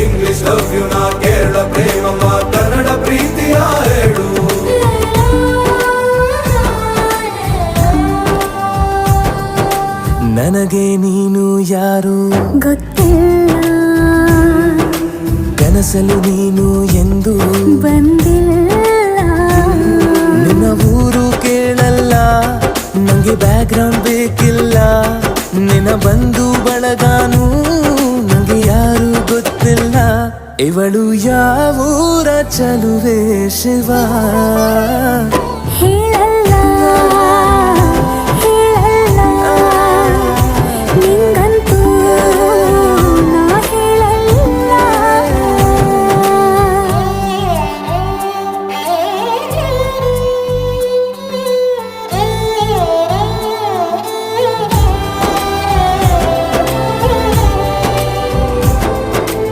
English love you ನಾ ಕೇರಳ ಪ್ರೇಮಮ್ಮ ಕನ್ನಡ ಪ್ರೀತಿಯ ಹೇಳು ನನಗೆ ನೀನು ಯಾರು? ಗೊತ್ತಿಲ್ಲ. ಕನಸಲು ನೀನು ಎಂದು? ಬಂದಿಲ್ಲ. ನಿನ್ನ ಊರು ಕೇಳಲ್ಲ ನಂಗೆ ಬ್ಯಾಕ್ಗ್ರೌಂಡ್ ಬೇಕಿಲ್ಲ. ನಿನ್ನ ಬಂಧು ಬಳಗಾನು ఎవడు యావూర చలువే శివా